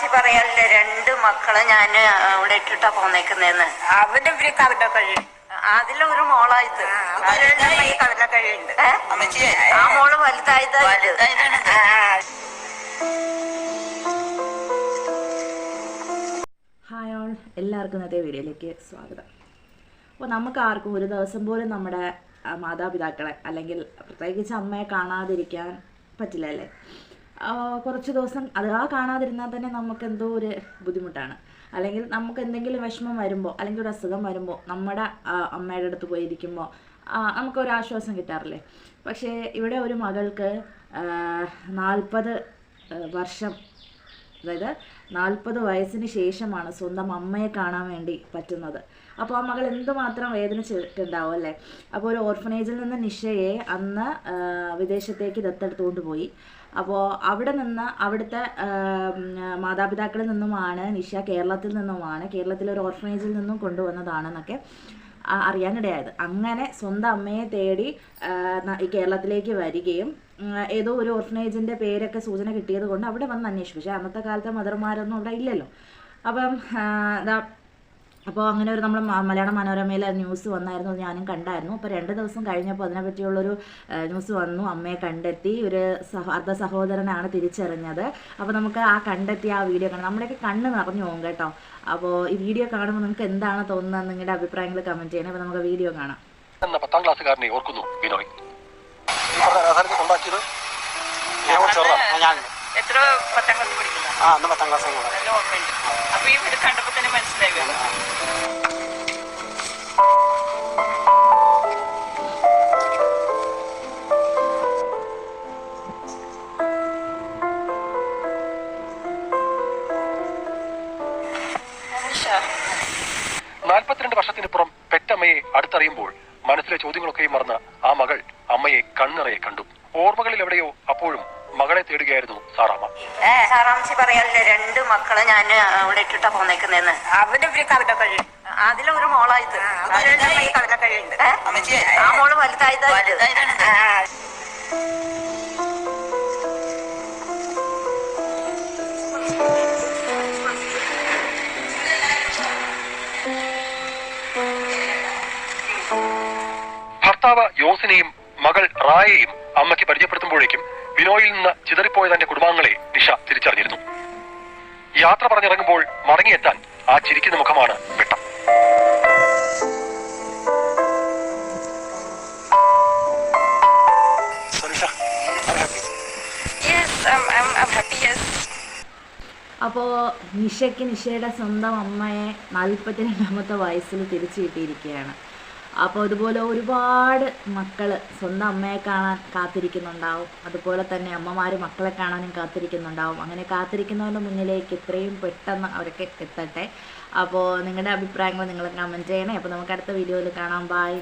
സാറാംശി പറയല്ലേ രണ്ട് മക്കളെ ഞാൻ അവിടെ ഇട്ടിട്ടാ പോന്നേക്കുന്നേന്ന്. അവന്റെ ഒരു കവിത കഴിയും അതിലൊരു മോളായത്. ഈ കവിത കഴിയുണ്ട്. ഏ? അമ്മച്ചിയെ ആ മോൾ വലുതായത് ഹായ് ഓൾ എല്ലാവർക്കും ഇന്നത്തെ വീഡിയോയിലേക്ക് സ്വാഗതം. അപ്പോൾ നമുക്ക് ആർക്കും ഒരു ദിവസം പോലും നമ്മുടെ മാതാപിതാക്കളെ അല്ലെങ്കിൽ പ്രത്യേകിച്ച് അമ്മയെ കാണാതിരിക്കാൻ പറ്റില്ല അല്ലേ? കുറച്ച് ദിവസം അത് ആ കാണാതിരുന്നാൽ തന്നെ നമുക്ക് എന്തോ ഒരു ബുദ്ധിമുട്ടാണ്. അല്ലെങ്കിൽ നമുക്ക് എന്തെങ്കിലും വിഷമം വരുമ്പോൾ അല്ലെങ്കിൽ ഒരു അസുഖം വരുമ്പോൾ നമ്മുടെ അമ്മയുടെ അടുത്ത് പോയിരിക്കുമ്പോൾ നമുക്കൊരു ആശ്വാസം കിട്ടാറില്ലേ? പക്ഷേ ഇവിടെ ഒരു മകൾക്ക് നാൽപ്പത് വർഷം അതായത് നാൽപ്പത് വയസ്സിന് ശേഷമാണ് സ്വന്തം അമ്മയെ കാണാൻ വേണ്ടി പറ്റുന്നത്. അപ്പോൾ ആ മകൾ എന്തുമാത്രം വേദനിച്ചിട്ടുണ്ടാവും അല്ലേ? അപ്പോൾ ഒരു ഓർഫനേജിൽ നിന്ന് നിഷയെ അന്ന് വിദേശത്തേക്ക് ദത്തെടുത്തുകൊണ്ട് പോയി. അപ്പോൾ അവിടെ നിന്ന് അവിടുത്തെ മാതാപിതാക്കളിൽ നിന്നുമാണ് നിഷ കേരളത്തിൽ നിന്നുമാണ്. കേരളത്തിലെ ഒരു ഓർഫനേജിൽ നിന്നും കൊണ്ടുവന്നതാണെന്നൊക്കെ അറിയാനിടയായത്. അങ്ങനെ സ്വന്തം അമ്മയെ തേടി കേരളത്തിലേക്ക് വരികയും ഏതോ ഒരു ഓർഫനേജിന്റെ പേരൊക്കെ സൂചന കിട്ടിയത് കൊണ്ട് അവിടെ വന്ന് അന്വേഷിച്ചു. പക്ഷേ അന്നത്തെ കാലത്തെ മദർമാരൊന്നും അവിടെ ഇല്ലല്ലോ. അപ്പം അപ്പോൾ അങ്ങനെ ഒരു നമ്മൾ മലയാള മനോരമയിൽ ന്യൂസ് വന്നായിരുന്നു ഞാനും കണ്ടായിരുന്നു. അപ്പോൾ രണ്ട് ദിവസം കഴിഞ്ഞപ്പോൾ അതിനെപ്പറ്റിയുള്ളൊരു ന്യൂസ് വന്നു. അമ്മയെ കണ്ടെത്തി ഒരു സഹ അർദ്ധ സഹോദരനാണ് തിരിച്ചറിഞ്ഞത്. അപ്പോൾ നമുക്ക് ആ കണ്ടെത്തിയ ആ വീഡിയോ കാണാം. നമ്മുടെയൊക്കെ കണ്ണ് നിറഞ്ഞു പോകും കേട്ടോ. അപ്പോൾ ഈ വീഡിയോ കാണുമ്പോൾ നിങ്ങൾക്ക് എന്താണ് തോന്നുന്നത് നിങ്ങളുടെ അഭിപ്രായങ്ങൾ കമന്റ് ചെയ്യണം. അപ്പോൾ നമുക്ക് വീഡിയോ കാണാം. പത്താം ക്ലാസ്സുകാരനെ ഓർക്കുന്നു ബിനോയ്. ഞാൻ ഞാൻ എത്ര പത്താം ക്ലാസ് പഠിക്കുന്ന? ആ പത്താം ക്ലാസ് അപ്പൊ ഈ മനസ്സിലായി നാൽപ്പത്തിരണ്ട് വർഷത്തിനിപ്പുറം പെറ്റമ്മയെ അടുത്തറിയുമ്പോൾ മനസ്സിലെ ചോദ്യങ്ങളൊക്കെയും മറന്ന് ആ മകൾ അമ്മയെ കണ്ണിറയെ കണ്ടു. ഓർമ്മകളിൽ എവിടെയോ അപ്പോഴും മകളെ തേടുകയായിരുന്നു സാറാമ്മ. സാറാംശി പറയല്ലേ രണ്ട് മക്കളെ ഞാൻ അവിടെ ഇട്ടിട്ടാ പോന്നേക്കുന്നേന്ന്. അവന്റെ ഒരു കവിത കഴിയും അതിലൊരു മോളായത് ഈ കവിത കഴിയുണ്ട്? ആ മോൾ വലുതായത് ഭർത്താവ് യോസിനെയും മകൾ റായയെയും അമ്മയ്ക്ക് പരിചയപ്പെടുത്തുമ്പോഴേക്കും ബിനോയിൽ നിന്ന് ചിതറിപ്പോയ തന്റെ കുടുംബാംഗങ്ങളെ നിഷ തിരിച്ചറിഞ്ഞിരുന്നു. യാത്ര പറഞ്ഞിറങ്ങുമ്പോൾ മടങ്ങിയെത്താൻ ആ ചിരിക്കുന്ന മുഖമാണ് വെട്ടം അപ്പോൾ നിഷയ്ക്ക് നിഷയുടെ സ്വന്തം അമ്മയെ നാൽപ്പത്തിരണ്ടാമത്തെ വയസ്സിൽ തിരിച്ചു കിട്ടിയിരിക്കുകയാണ്. അപ്പോൾ അതുപോലെ ഒരുപാട് മക്കൾ സ്വന്തം അമ്മയെ കാണാൻ കാത്തിരിക്കുന്നുണ്ടാവും. അതുപോലെ തന്നെ അമ്മമാർ മക്കളെ കാണാനും കാത്തിരിക്കുന്നുണ്ടാവും. അങ്ങനെ കാത്തിരിക്കുന്നവരുടെ മുന്നിലേക്ക് എത്രയും പെട്ടെന്ന് അവരൊക്കെ എത്തട്ടെ. അപ്പോൾ നിങ്ങളുടെ അഭിപ്രായങ്ങൾ നിങ്ങൾ കമന്റ് ചെയ്യണേ. അപ്പോൾ നമുക്ക് അടുത്ത വീഡിയോയിൽ കാണാം. ബായ്